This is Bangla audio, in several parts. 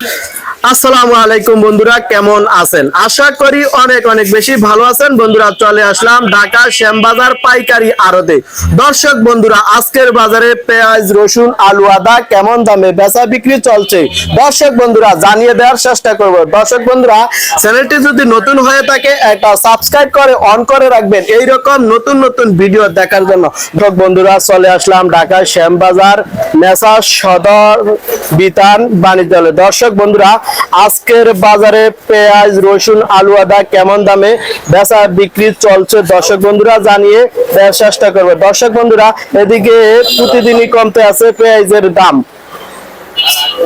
Yeah. আসসালামু আলাইকুম বন্ধুরা, কেমন আছেন? আশা করি অনেক অনেক বেশি ভালো আছেন। বন্ধুরা, চলে আসলাম ঢাকা শ্যামবাজার পাইকারি আড়তে। দর্শক বন্ধুরা, আজকের বাজারে পেঁয়াজ, রসুন আলু আদা কেমন দামে বেচা বিক্রি চলছে? দর্শক বন্ধুরা, জানিয়ে দেওয়ার চেষ্টা করব। দর্শক বন্ধুরা, চ্যানেলটি যদি নতুন হয়ে থাকে, একটা সাবস্ক্রাইব করে, অন করে রাখবেন এই রকম নতুন নতুন ভিডিও দেখার জন্য। দর্শক বন্ধুরা, চলে আসলাম ঢাকা শ্যামবাজার মেসা সদর বিতান বাণিজ্যালয়। দর্শক বন্ধুরা আজকের বাজারে পেঁয়াজ রসুন আলু আদা কেমন দামে বেচা বিক্রি চলছে? দর্শক বন্ধুরা জানিয়ে চেষ্টা করবে। দর্শক বন্ধুরা এদিকে প্রতিদিনই কমতে আছে পেঁয়াজের দাম।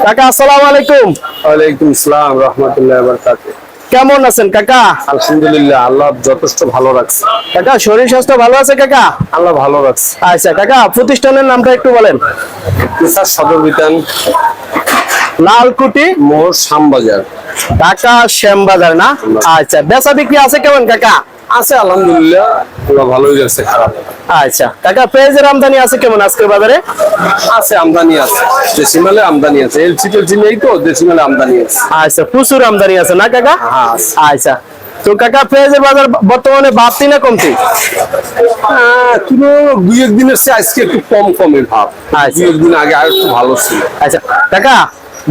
কাকা আসসালামু আলাইকুম। ওয়ালাইকুম আসসালাম রহমতুল্লাহ বারকাতুহু কেমন আছেন কাকা? আলহামদুলিল্লাহ আল্লাহ যথেষ্ট ভালো রাখছে। কাকা শরীর স্বাস্থ্য ভালো আছে কাকা? আল্লাহ ভালো রাখছে। আচ্ছা কাকা প্রতিষ্ঠানের নামটা একটু বলেন। সদর বিতান। লালকুটি মোর শ্যামবাজার। ঢাকা শ্যামবাজার না? আচ্ছা বেচা বিক্রি আছে কেমন কাকা? আছে আলহামদুলিল্লাহ আল্লাহ ভালোই খারাপ আচ্ছা কাকা পেঁয়াজের আমদানি আছে কেমন আজকের বাজারে? আছে আমদানি আছে দেশি আমদানি আছে এলসি টেলসি নেই তো দেশি আমদানি আছে। আচ্ছা প্রচুর আমদানি আছে না কাকা? হ্যাঁ, আচ্ছা তো কাকা পেঁয়াজের বাজার বর্তমানে বাড়তি না কমতি? আহ, কিনো দুই একদিনের চেয়ে আজকে একটু কম কমের ভাব। আচ্ছা। দুই একদিন আগে আর একটু ভালো ছিল। আচ্ছা কাকা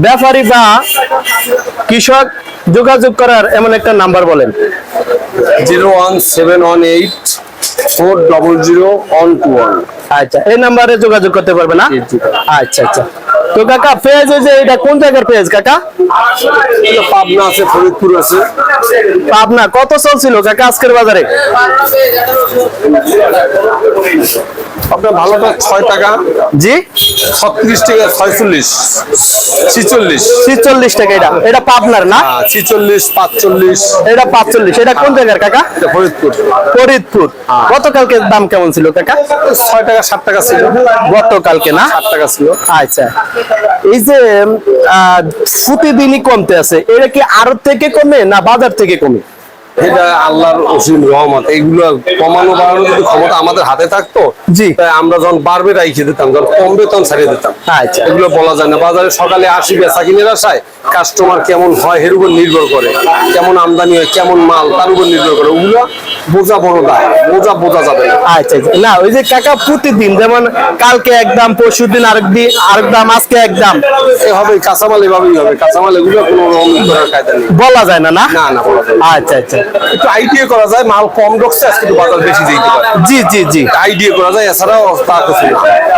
ব্যাপারী বা কৃষক যোগাযোগ করার এমন একটা নাম্বার বলেন। Zero one seven one eight four double zero one two one. আচ্ছা এই নাম্বারে যোগাযোগ করতে পারবে না। আচ্ছা আচ্ছা। তো কাকা পেঁয়াজ ওই যে এটা কোন জায়গার পেঁয়াজ কাকা? পাবনা আছে ফরিদপুর আছে। পাবনা। কত চলছিল কাকা আজকের বাজারে? আপনার ভালোটা ছয় টাকা। জি? ছত্রিশ টাকা ছয়চল্লিশ। ছিচল্লিশ। ছিচল্লিশ টাকা এটা। এটা পাবনার না? হ্যাঁ ছিচল্লিশ পাঁচচল্লিশ। এটা পাঁচচল্লিশ। এটা কোন জায়গার কাকা? ফরিদপুর। ফরিদপুর। গতকালকে দাম কেমন ছিল কাকা? ছয় টাকা সাত টাকা ছিল। গতকালকে না? সাত টাকা ছিল। আচ্ছা। এই যে আহ, প্রতিদিনই কমতে আছে এটা কি আড়ত থেকে কমে না বাজার থেকে কমে? এটা আল্লাহর অসীম রহমত। এইগুলো কমানো বাড়ানো যদি ক্ষমতা আমাদের হাতে থাকতো। জি। তাই আমরা যখন বাড়বে রাইখে দিতাম যখন কমবে তখন ছাড়িয়ে দিতাম। আচ্ছা। এগুলো বলা যায় না। বাজারে সকালে আসি বেচা কিনের আসায় কাস্টমার কেমন হয় এর উপর নির্ভর করে। কেমন আমদানি হয় কেমন মাল তার উপর নির্ভর করে। ওগুলো বোঝা বড় দায় বোঝা বোঝা যাবে আচ্ছা আচ্ছা। না ওই যে কাকা প্রতিদিন যেমন কালকে একদম পরশু দিন আরেক দিন আরেক দাম আজকে একদম এভাবে কাঁচামাল এভাবেই হবে। কাঁচামাল এগুলো কোনো রকম করার কায়দা নেই। বলা যায় না? না না বলা যায় না। আচ্ছা আচ্ছা। একটু আইডিয়া করা যায় মাল কম ঢুকছে আজকে একটু বাজার বেশি যেতে পারে। জি জি জি। আইডিয়া করা যায় এছাড়াও তা কিছু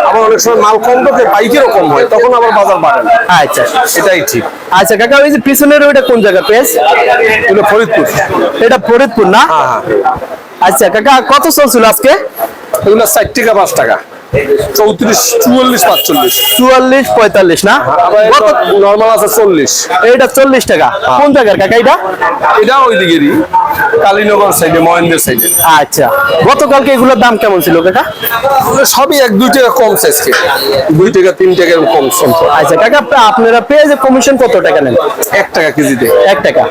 আবার অনেক সময় মাল কম ঢোকে বাইকেরও কম হয় তখন আবার বাজার বাড়ে না। আচ্ছা। এটাই ঠিক। আচ্ছা কাকা ওই যে পিছনের ওইটা কোন জায়গা পেস? এগুলো ফরিদপুর। এটা ফরিদপুর না? হ্যাঁ হ্যাঁ। আচ্ছা কাকা কত চলছিল আজকে? এগুলো ষাট টাকা পাঁচ টাকা। চৌত্রিশ চুয়াল্লিশ পাঁচচল্লিশ। চুয়াল্লিশ পঁয়তাল্লিশ না? নর্মাল আছে চল্লিশ। এইটা চল্লিশ টাকা। কোন জায়গার কাকা এটা এটা ওই দিকেরই কালীনগর সাইডে মহেন্দ্রের সাইডে আচ্ছা। গতকালকে এগুলোর দাম কেমন ছিল কাকা? সবই এক দুই টাকা কম আজকে দুই টাকা তিন টাকা কম কমছে আচ্ছা কাকা আপনারা পেঁয়াজের কমিশন কত টাকা নেন? এক টাকা কেজিতে। এক টাকা।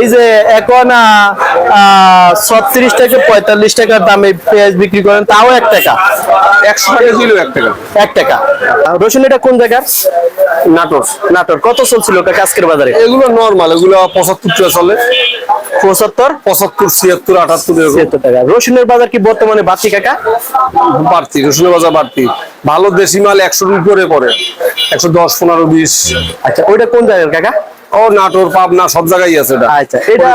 এই যে এখন ছত্রিশ থেকে পঁয়তাল্লিশ টাকার দামে পেঁয়াজ বিক্রি করেন তাও এক টাকা। একশো টাকা কিলো এক টাকা। এক টাকা। রসুন এটা কোন জায়গার? নাটোর। নাটোর। কত চলছিল কাকা আজকের বাজারে? এগুলো নর্মাল এগুলো পঁচাত্তর টাকা চলে। পঁচাত্তর পঁচাত্তর ছিয়াত্তর আটাত্তর ছিয়াত্তর টাকা। রসুনের বাজার কি বর্তমানে বাড়তি কাকা? বাড়তি রসুনের বাজার বাড়তি। ভালো দেশি মাল একশোর উপরে পড়ে। একশো দশ পনেরো বিশ। আচ্ছা ওইটা কোন জায়গার কাকা? ও নাটোর পাবনা সব জায়গায় আছে এটা। আচ্ছা এটা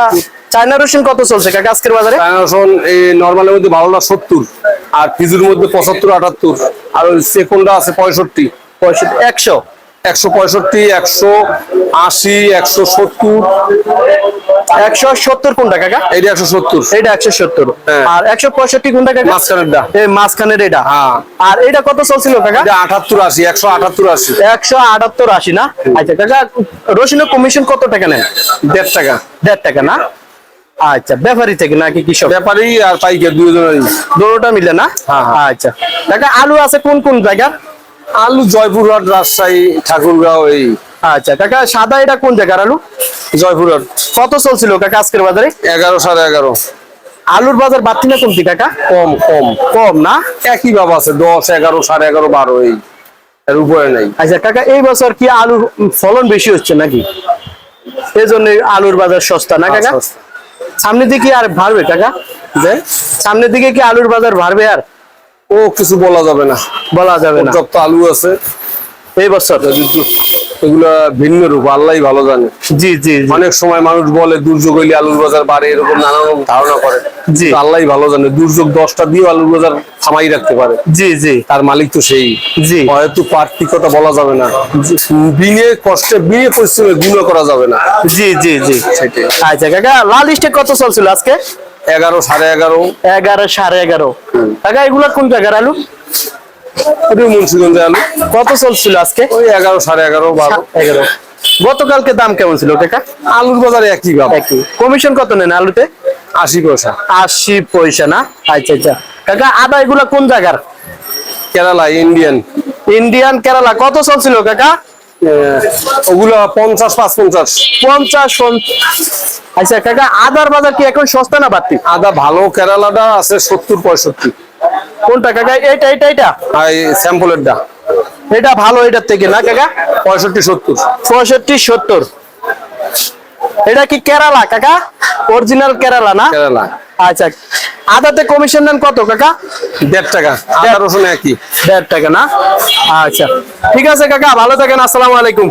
চায়না রসুন কত চলছে কাকা আজকের বাজারে? চায়না রসুন এই নর্মালের মধ্যে ভালোটা সত্তর আর ফিজুর মধ্যে পঁচাত্তর আটাত্তর। আর ওই সেকন্ডা আছে পঁয়ষট্টি। পঁয়ষট্টি একশো। একশো পঁয়ষট্টি একশো আশি একশো সত্তর। একশো সত্তর কোনটা কাকা? এইটা একশো সত্তর। এটা একশো সত্তর। হ্যাঁ। আর একশো পঁয়ষট্টি কোনটা কাকা? মাঝখানেরটা। এই মাঝখানের এটা? হ্যাঁ। আর এটা কত চলছিল কাকা? এটা আটাত্তর আশি একশো আটাত্তর আশি। একশো আটাত্তর আশি না? আচ্ছা কাকা রসুনের কমিশন কত টাকা নেন? দেড় টাকা। দেড় টাকা না? আচ্ছা ব্যাপারী থেকে নাকি কৃষক? ব্যাপারী আর পাইকার দুজনেরই দুটোটা মিলে না? হ্যাঁ, হ্যাঁ। আচ্ছা। কাকা আলু আছে কোন কোন জায়গা আলু জয়পুরহাট রাজশাহী ঠাকুরগাঁও এই। আচ্ছা কাকা সাদা এটা কোন জায়গার আলু? জয়পুরহাট। কত চলছিল কাকা আজকের বাজারে? এগারো সাড়ে এগারো। আলুর বাজার বাড়তি না কমতি কাকা? কম কম। কম না? একই ভাব আছে দশ এগারো সাড়ে এগারো বারো এই। এর উপরে নাই। আচ্ছা কাকা এই বছর কি আলুর ফলন বেশি হচ্ছে নাকি? এই জন্য আলুর বাজার সস্তা না কাকা? সস্তা। সামনের দিকে কি আর বাড়বে কাকা? যে? সামনের দিকে কি আলুর বাজার বাড়বে আর? ও কিছু বলা যাবে না। বলা যাবে না। পর্যাপ্ত আলু আছে। এই বছর এগুলা ভিন্ন রূপ আল্লাহ ভালো জানে। জি জি। অনেক সময় মানুষ বলে দুর্যোগ হইলে আলুর বাজার বাড়ে এরকম নানা রকম ধারণা করে। জি। আল্লাহ ভালো জানে দুর্যোগ দশটা দিয়ে আলুর বাজার থামাই রাখতে পারে। জি জি। তার মালিক তো সেই। জি। হয়তো পার্থিকতা বলা যাবে না। বিনে কষ্টে বিনে পরিশ্রমে গুণ করা যাবে না। জি জি জি। সেটাই। আচ্ছা কাকা লাল লিস্টে কত চলছিল আজকে? এগারো সাড়ে এগারো। এগারো সাড়ে এগারো। কাকা এগুলো কোন জায়গার আলু? মুন্সিগঞ্জে আলু কত চলছিল আজকে? ওই এগারো সাড়ে এগারো বারো এগারো। গতকালকে দাম কেমন ছিল কাকা আলুর বাজারে একই ভাব একই। কমিশন কত নেন আলুতে? আশি পয়সা। আশি পয়সা না? আচ্ছা আচ্ছা। কাকা আদা এগুলা কোন জায়গার? কেরালা ইন্ডিয়ান। ইন্ডিয়ান কেরালা। কত চলছিল কাকা? ওগুলো পঞ্চাশ পাঁচ পঞ্চাশ। পঞ্চাশ আচ্ছা কাকা আদার বাজার কি এখন সস্তা না বাড়তি? আদা ভালো কেরালাটা আছে সত্তর পঁয়ষট্টি। কোনটা কাকা? এইটা এটা এটা এই স্যাম্পলেরটা। এটা ভালো এটার থেকে না কাকা? পঁয়ষট্টি সত্তর। পঁয়ষট্টি সত্তর। এটা কি কেরালা কাকা? অরিজিনাল কেরালা না? কেরালা। আচ্ছা। আদাতে কমিশন নেন কত কাকা? দেড় টাকা। আদা রসুন একই। দেড় টাকা না? আচ্ছা। ঠিক আছে কাকা ভালো থাকেন আসসালামু আলাইকুম।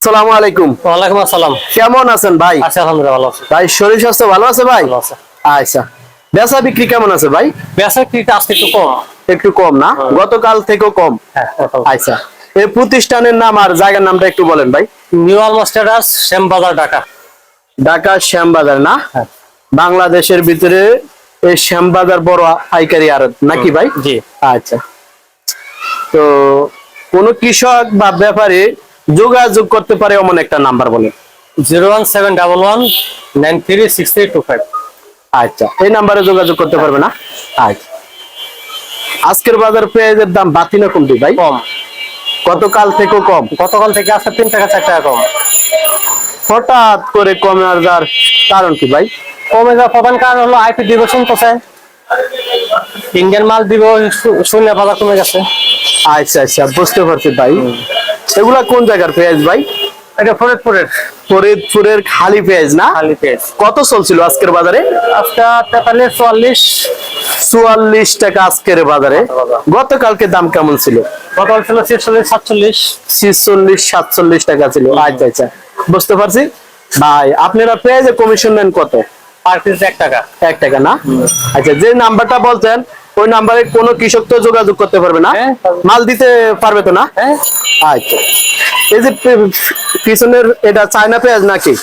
আসসালামু আলাইকুম। ওয়ালাইকুম আসসালাম। কেমন আছেন ভাই? আচ্ছা আলহামদুলিল্লাহ ভালো আছে। ভাই শরীর স্বাস্থ্য ভালো আছে ভাই? ভালো আছে। আচ্ছা। বেচা বিক্রি কেমন আছে ভাই? বেচা কিটা আজকে একটু কম। একটু কম না? গতকাল থেকেও কম। হ্যাঁ আচ্ছা। এই প্রতিষ্ঠানের নাম আর জায়গার নামটা একটু বলেন ভাই। নিউ আলমাস্টারাস শ্যামবাজার ঢাকা। ঢাকা শ্যামবাজার না? হ্যাঁ। বাংলাদেশের ভিতরে এই শ্যামবাজার বড় পাইকারি আড়ত নাকি ভাই? জি। আচ্ছা। তো কোন কৃষক বা ব্যাপারে যোগাযোগ করতে পারে এমন একটা নাম্বার বলেন। Zero one seven double one nine three six three two five. আচ্ছা এই নাম্বারে যোগাযোগ করতে পারবে না? আচ্ছা। আজকের বাজার পেঁয়াজের দাম বাতি না কমতি ভাই? কম। গতকাল থেকেও কম। গতকাল থেকে আজকে তিন টাকা চার টাকা কম। হঠাৎ করে কমে আর যার কারণ কি ভাই? কমে যাওয়ার প্রধান কারণ হলো আইপি দিব শুনতেছে। ইন্ডিয়ান মাল দিব শূন্য বাজার কমে গেছে। আচ্ছা আচ্ছা বুঝতে পারছি ভাই। এগুলা কোন জায়গার পেঁয়াজ ভাই? এটা ফরিদপুরের। ফরিদপুরের খালি পেঁয়াজ না? খালি পেজ কত চলছিল আজকের বাজারে? আজকে তেতাল্লিশ চুয়াল্লিশ। চুয়াল্লিশ টাকা আজকের বাজারে। গতকালকে দাম কেমন ছিল? গতকাল ছিল ছেচল্লিশ সাতচল্লিশ। ছিচল্লিশ সাতচল্লিশ টাকা ছিল। আচ্ছা আচ্ছা। বুঝতে পারছি? ভাই আপনারা পেঁয়াজের কমিশন নেন কত? পার পিস এক টাকা। এক টাকা না? আচ্ছা যে নাম্বারটা বলছেন ওই নাম্বারে কোনো কৃষক তো যোগাযোগ করতে পারবে না? হ্যাঁ, মাল দিতে পারবে তো না? হ্যাঁ। আচ্ছা। এই যে পিছনের এটা চায়না পেঁয়াজ নাকি?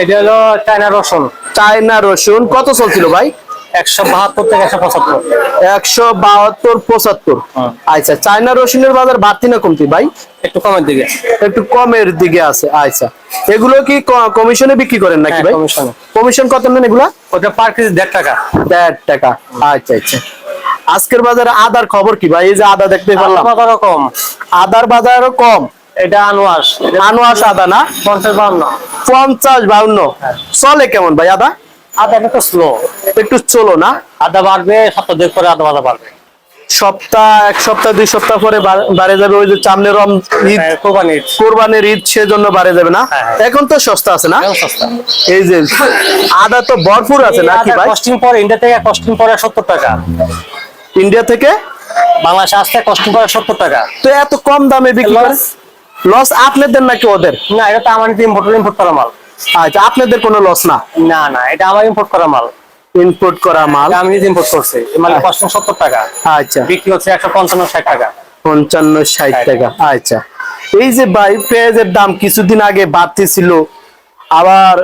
এটা হলো চায়না রসুন। চায়না রসুন। কত চলছিল ভাই? একশো বাহাত্তর থেকে একশো পঁচাত্তর। একশো বাহাত্তর পঁচাত্তর। আচ্ছা চায়না রসুনের বাজার বাড়তি না কমতি ভাই? একটু কমের দিকে। একটু কমের দিকে আছে আচ্ছা। এগুলো কি কমিশনে বিক্রি করেন নাকি হ্যাঁ, ভাই? কমিশন। কত নেন এগুলা? ওটা পার কেজি দেড় টাকা। দেড় টাকা আচ্ছা আচ্ছা। আজকের বাজারে আদার খবর কি ভাই? এই যে আদা দেখতে পারলাম বাজারও কম। আদার বাজারও কম? এটা আনোয়াস আনোয়াস আদা না? পঞ্চাশ বাউন্ন পঞ্চাশ বাউন্ন চলে কেমন ভাই আদা? আদা একটু স্লো একটু চলো না। আদা বাড়বে সপ্তাহ দুই পরে আদা বাড়া বাড়বে। সপ্তাহ এক সপ্তাহ দুই সপ্তাহ পরে বাড়ে যাবে ওই যে সামনে রম ঈদ। হ্যাঁ, কোরবানির কোরবানির ঈদ সেজন্য বাড়ে যাবে না? হ্যাঁ, হ্যাঁ। এখন তো সস্তা আছে না? সস্তা। এই যে আদা তো ভরপুর আছে নাকি ভাই? কস্টিং পরে ইন্ডিয়া থেকে কস্টিং পরে সত্তর টাকা। ইন্ডিয়া থেকে? বাংলাদেশে আসতে কস্টিং পরে সত্তর টাকা। তো এত কম দামে বিক্রি? লস আপনাদের নাকি ওদের? না এটা তো আমার ইম্পোর্ট ইম্পোর্ট করা মাল। আচ্ছা আপনাদের কোনো লস না? না না এটা আমার ইম্পোর্ট করা মাল। ইনপুট করা মাল? আমি নিজে ইম্পোর্ট করছি। এই মালের কস্টিং সত্তর টাকা। আচ্ছা। বিক্রি হচ্ছে একশো পঞ্চান্ন ষাট টাকা। পঞ্চান্ন ষাট টাকা। আচ্ছা। এই যে ভাই পেঁয়াজের দাম কিছুদিন আগে বাড়তি ছিল। আবার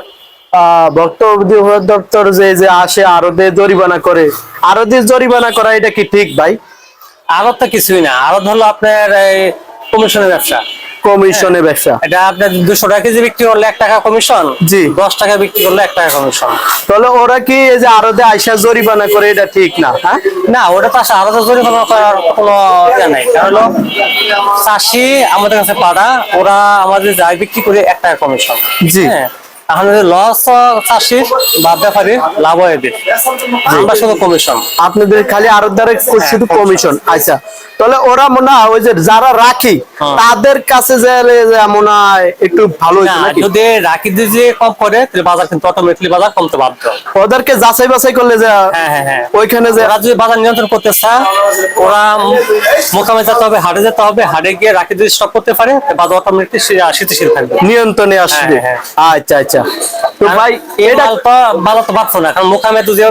দপ্তর যে যে আসে আরও জরিমানা করে। আরও জরিমানা করা এটা কি ঠিক ভাই? আরত তো কিছুই না। আরত হলো আপনার কমিশনের ব্যবসা। কমিশনে ব্যবসা। এটা আপনার দুশো টাকা কেজি বিক্রি করলে এক টাকা কমিশন জি। দশ টাকা বিক্রি করলে এক টাকা কমিশন। তাহলে ওরা কি এই যে আরও আইসা জরিমানা করে এটা ঠিক না হ্যাঁ? না ওটা তো আলাদা জরিমানা করার কোনো ইয়ে নাই। কারণ চাষি আমাদের কাছে পাড়া ওরা আমাদের যাই বিক্রি করে এক টাকা কমিশন। জি। হ্যাঁ এখন লস চাষির বা ব্যাপারী লাভ হয় এদের। আমরা শুধু কমিশন আপনাদের খালি আরতদারে শুধু কমিশন আচ্ছা। তাহলে ওরা মনে হয় ওই যে যারা রাখি হ্যাঁ। তাদের কাছে যে যে মনে হয় একটু ভালো হইতো না, নাকি? যদি রাখি দিয়ে যে কম করে তাহলে বাজার কিন্তু অটোমেটিকলি বাজার কমতে বাধ্য। ওদেরকে যাচাই বাছাই করলে যে হ্যাঁ ওইখানে যে যদি বাজার নিয়ন্ত্রণ করতে চায় ওরা মোকামে যেতে হবে হাটে যেতে হবে হাটে গিয়ে রাখি যদি স্টক করতে পারে বাজার থাকবে। নিয়ন্ত্রণে আসবে। আচ্ছা আচ্ছা। আচ্ছা। তো ভাই এটা মাল তো বাড়ছে না কারণ মোকামে তো যে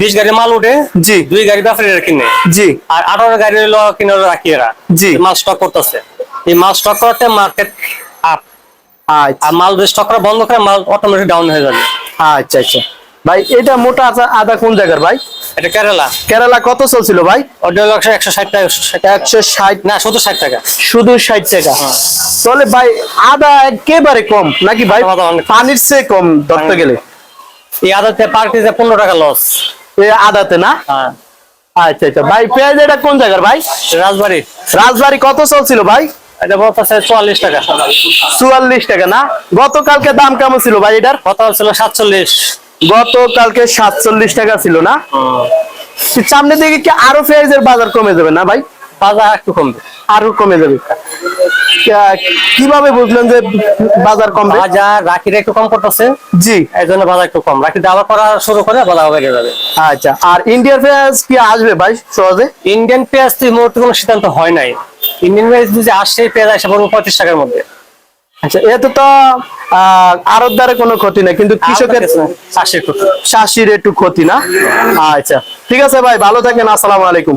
বিশ গাড়ি মাল উঠে জি। দুই গাড়ি ব্যাপারীরা কিনে। জি। আর আঠারো গাড়ি হলো কিনে রাখি এরা। জি। মাল স্টক করতেছে। এই মাল স্টক করতে মার্কেট আপ আর মাল স্টক করা বন্ধ করে মাল অটোমেটিক ডাউন হয়ে যাবে। আচ্ছা আচ্ছা। ভাই এটা মোটা আদা কোন জায়গার ভাই? এটা কেরালা। কেরালা কত চলছিল ভাই? ওটা হলো একশো ষাট টাকা একশো ষাট না শুধু ষাট টাকা। শুধু ষাট টাকা। হ্যাঁ। তাহলে ভাই আদা একেবারে কম নাকি ভাই? পানির চেয়ে কম ধরতে গেলে। এই আদাতে পার পনেরো টাকা লস এ আদাতে না? হ্যাঁ। আচ্ছা আচ্ছা। ভাই পেঁয়াজ এটা কোন জায়গার ভাই? রাজবাড়ি। রাজবাড়ি কত চলছিল ভাই? এটা বলতেছে চুয়াল্লিশ টাকা। চুয়াল্লিশ টাকা না? গতকালকে দাম কেমন ছিল ভাই এটার? কত ছিল সাতচল্লিশ। গতকালকে সাতচল্লিশ টাকা ছিল না? সামনে দিকে কি আরও পেঁয়াজের বাজার কমে যাবে না ভাই? বাজার একটু কমবে। আরও কমে যাবে। কীভাবে বুঝলেন যে বাজার কমবে? বাজার রাখিটা একটু কম করতেছে জি। এই জন্য বাজার একটু কম। রাখি আবার করা শুরু করে বাজার বেড়ে যাবে। আচ্ছা আর ইন্ডিয়ার পেঁয়াজ কি আসবে ভাই সহজে? ইন্ডিয়ান পেঁয়াজ তো মুহূর্তে কোনো সিদ্ধান্ত হয় নাই। ইন্ডিয়ান পেঁয়াজ যদি আসে পেঁয়াজ আসে পড়বে পঁয়ত্রিশ টাকার মধ্যে। আচ্ছা এতে তো আহ দ্বারা কোনো ক্ষতি নাই কিন্তু কৃষকের শাসির একটু ক্ষতি না? আচ্ছা ঠিক আছে ভাই ভালো থাকেন আসসালাম আলাইকুম।